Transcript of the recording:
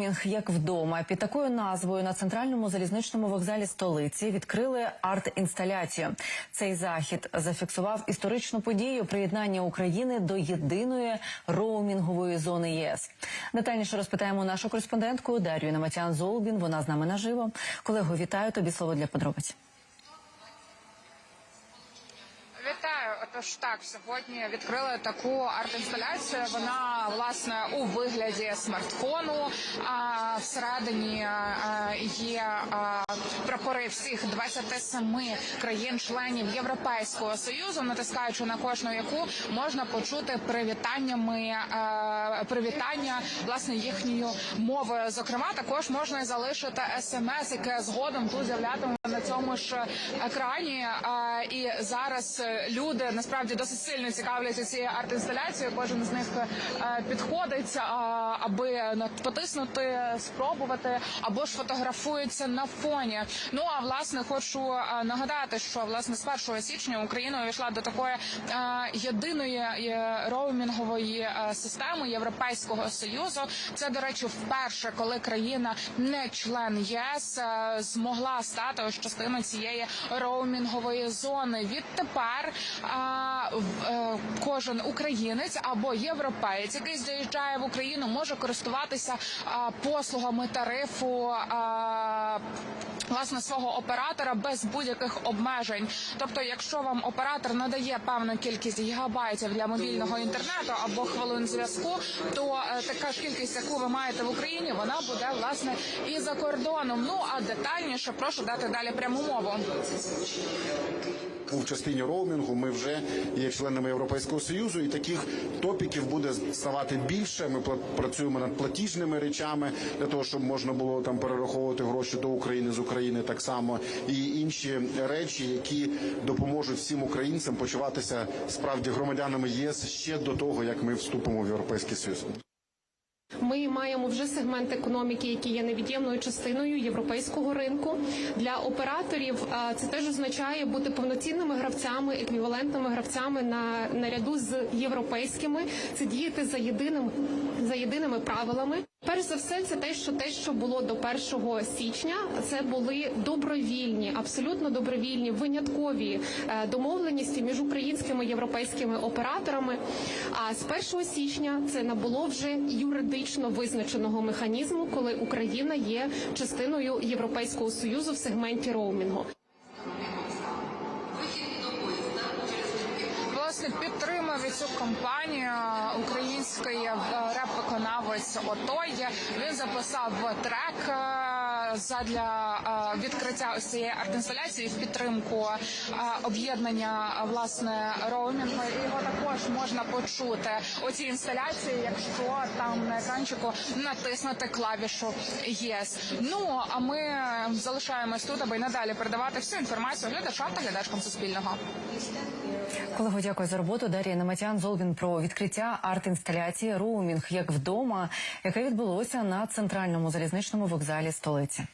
Роумінг як вдома під такою назвою на центральному залізничному вокзалі столиці відкрили арт-інсталяцію. Цей захід зафіксував історичну подію приєднання України до єдиної роумінгової зони ЄС. Детальніше розпитаємо нашу кореспондентку Дар'ю Наматян Золбін. Вона з нами наживо. Колего, вітаю тобі слово для подробиць. Вітаю. Так, сьогодні відкрили таку арт-інсталяцію. Вона власне у вигляді смартфону. А всередині є прапори всіх 27 країн-членів Європейського союзу, натискаючи на кожну яку можна почути привітаннями привітання власне їхньою мовою. Зокрема, також можна і залишити смс, яке згодом тут з'являтиме на цьому ж екрані. І зараз е, люди насправді досить сильно цікавляться цією арт-інсталяцією. Кожен з них е, підходить, аби потиснути, спробувати або ж фотографується на фоні. Ну а власне хочу е, нагадати, що власне з 1 січня Україна увійшла до такої е, єдиної е, роумінгової е, системи Європейського союзу. Це до речі, вперше, коли країна не член ЄС е, змогла стати ось частиною цієї роумінгової зони. Відтепер а, в- е, кожен українець або європеєць, який заїжджає в Україну, може користуватися а, послугами тарифу. А, Власне свого оператора без будь-яких обмежень. Тобто, якщо вам оператор надає певну кількість гігабайтів для мобільного інтернету або хвилин зв'язку, то е, така ж кількість, яку ви маєте в Україні, вона буде власне і за кордоном. Ну а детальніше прошу дати далі пряму мову. в частині роумінгу ми вже є членами Європейського союзу, і таких топіків буде ставати більше. Ми працюємо над платіжними речами для того, щоб можна було там перераховувати гроші до України з України так само, і інші речі, які допоможуть всім українцям почуватися справді громадянами єС ще до того, як ми вступимо в Європейський Союз. Ми маємо вже сегмент економіки, який є невід'ємною частиною європейського ринку. Для операторів це теж означає бути повноцінними гравцями, еквівалентними гравцями на наряду з європейськими. Це діяти за єдиним за єдиними правилами. Перш за все, це те, що те, що було до 1 січня, це були добровільні, абсолютно добровільні, виняткові е, домовленості між українськими і європейськими операторами. А з 1 січня це набуло вже юридично визначеного механізму, коли Україна є частиною Європейського союзу в сегменті роумінгу. Власне підтримав цю кампанію український е, реп-виконавець Отой. Він записав трек е, задля е, відкриття ось цієї арт-інсталяції в підтримку об'єднання власне роумінгу. Його також можна почути у цій інсталяції, якщо там на екранчику натиснути клавішу ЄС. Ну а ми залишаємось тут, аби й надалі передавати всю інформацію глядачам та глядачкам Суспільного. Колего, дякую роботу. Дар'я Наматян Золвін про відкриття арт-інсталяції роумінг як вдома, яке відбулося на центральному залізничному вокзалі столиці.